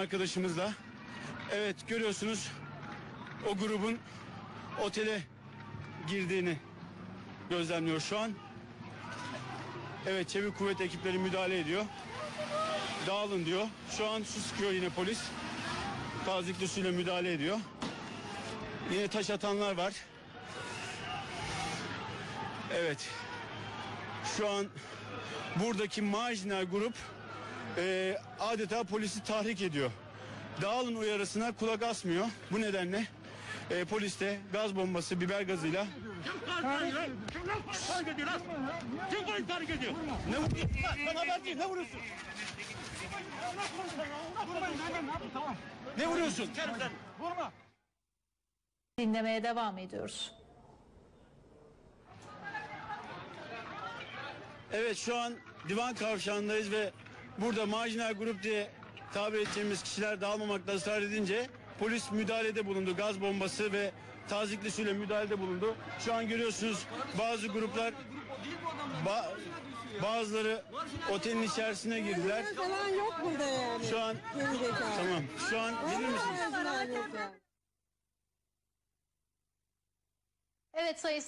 arkadaşımızla. Evet görüyorsunuz o grubun otele girdiğini gözlemliyor şu an. Evet çevik kuvvet ekipleri müdahale ediyor. Dağılın diyor. Şu an su sıkıyor yine polis. Tazikli suyla müdahale ediyor. Yine taş atanlar var. Evet. Şu an buradaki marjinal grup e, adeta polisi tahrik ediyor. Dağılın uyarısına kulak asmıyor. Bu nedenle e, polis de gaz bombası, biber gazıyla tahrik ediyor lan? Kim polis tahrik ediyor? ne vuruyorsun? Sana haber değil, ne vuruyorsun? Ne vuruyorsun? dinlemeye devam ediyoruz. Evet şu an divan kavşağındayız ve burada marjinal grup diye tabir edeceğimiz kişiler dağılmamakta ısrar edince polis müdahalede bulundu. Gaz bombası ve tazikli suyla müdahalede bulundu. Şu an görüyorsunuz bazı gruplar ba- bazıları otelin içerisine girdiler. falan yok burada yani. Şu an tamam. Şu an gelir misiniz? Yani. Evet sayın